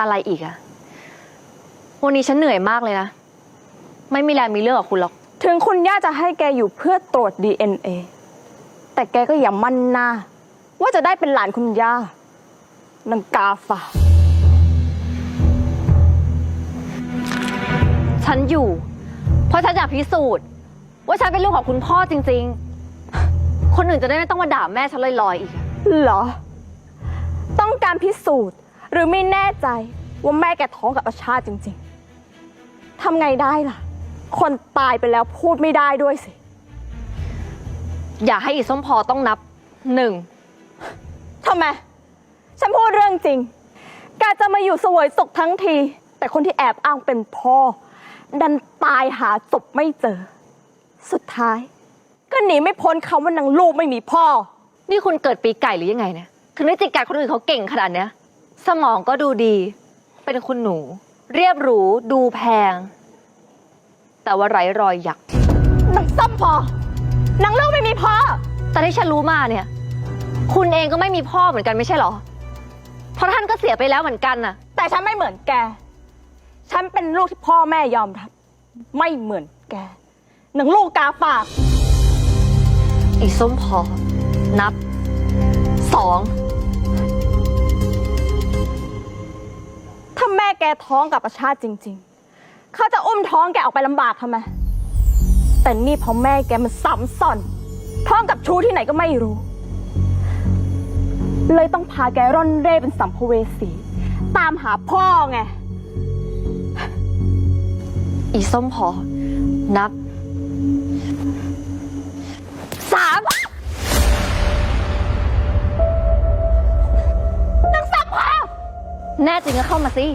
อะไรอีกอะวันนี้ฉันเหนื่อยมากเลยนะ ไม่มีแรงมีเรื่องกับคุณหรอก ถึงคุณย่าจะให้แกอยู่เพื่อตรวจ DNA แต่แกก็อย่ามั่นหน้า ว่าจะได้เป็นหลานคุณย่านางกาฝากฉันอยู่ เพราะฉันอยากพิสูจน์ ว่าฉันเป็นลูกของคุณพ่อจริง ๆ คนอื่นจะได้ไม่ต้องมาด่าแม่ฉันลอยๆอีกอะ เหรอ ต้องการพิสูจน์ หรือไม่แน่ใจว่าแม่แกท้องกับอาชาติจริง ๆทำไงได้ล่ะ คนตายไปแล้วพูดไม่ได้ด้วยสิ อย่าให้อีส้มพอต้องนับหนึ่งทำไม ฉันพูดเรื่องจริง แกจะมาอยู่เสวยสุขทั้งที แต่คนที่แอบอ้างเป็นพ่อ ดันตายหาศพไม่เจอ สุดท้าย ก็หนีไม่พ้นคำว่านางลูกไม่มีพ่อ นี่คุณเกิดปีไก่หรือยังไงเนี่ยถึงได้จิกกัดคนอื่นเขาเก่งขนาดเนี้ย สมองก็ดูดี เป็นคุณหนู เรียบหรู ดูแพง แต่ว่าไร้รอยหยักนางซ้ำพอนางลูกไม่มีพ่อ แต่ที่ฉันรู้มาเนี่ย คุณเองก็ไม่มีพ่อเหมือนกันไม่ใช่เหรอ เพราะท่านก็เสียไปแล้วเหมือนกันน่ะ แต่ฉันไม่เหมือนแก ฉันเป็นลูกที่พ่อแม่ยอมรับ ไม่เหมือนแกหนังลูกกาฝาก อีส้มพอ นับสองาแม่แกท้องกับประชาติจริง ๆ เขาจะอุ้มท้องแกออกไปลำบากทำไม แต่นี่เพราะแม่แกมันซ้ำซ้อน ท้องกับชู้ที่ไหนก็ไม่รู้ เลยต้องพาแกร่อนเร่เป็นสัมภเวสี ตามหาพ่อไง อีส้มพอนับ แน่จริงก็เข้ามาสิ